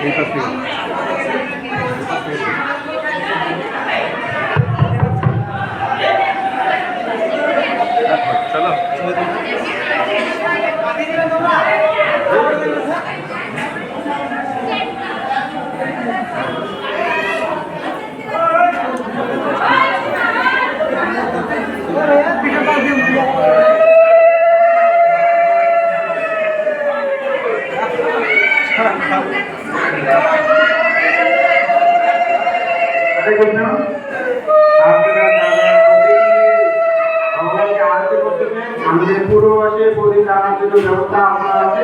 এই পাশে হরে কৃষ্ণ আপনারা যারা ভগবানকে আরতি করতেছেন আমাদের পূর্ববাসে প্রদীপ দানার জন্য ব্যবস্থা আপনার আছে।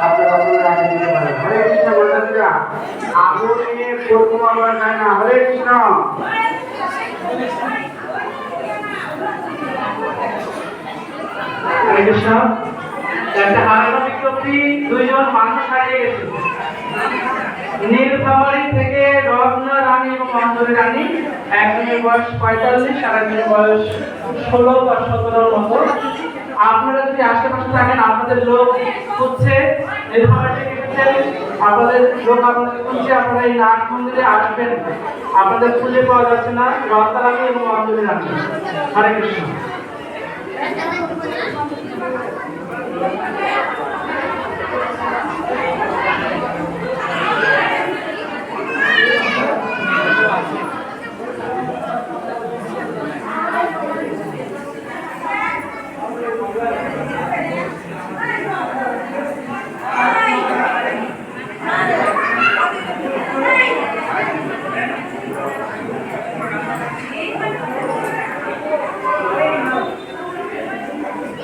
আপনারা আপনারা আগে দিতে পারেন। হরে কৃষ্ণ মাতাজিরা আগুন নিয়ে পরিক্রমা করা যায় না। হরে কৃষ্ণ। হরে কৃষ্ণ। একটা আরেকটা বিজ্ঞপ্তি দুইজন মানুষ হারিয়ে গেছে। নীলফামারী থেকে রত্না রানী এবং জানি এক মেয়ের বয়স পঁয়তাল্লিশ, আর একজনের বয়স ষোলো বা সতেরোর মতো। আপনারা যদি আশেপাশে থাকেন, আপনাদের লোক এসেছেন আপনাদের লোক আপনাদের খুঁজছে, আপনারা এই নাট মন্দিরে আসবেন। আপনাদের খুঁজে পাওয়া যাচ্ছে না রানী এবং অঞ্জলি রাখবেন হরে কৃষ্ণ।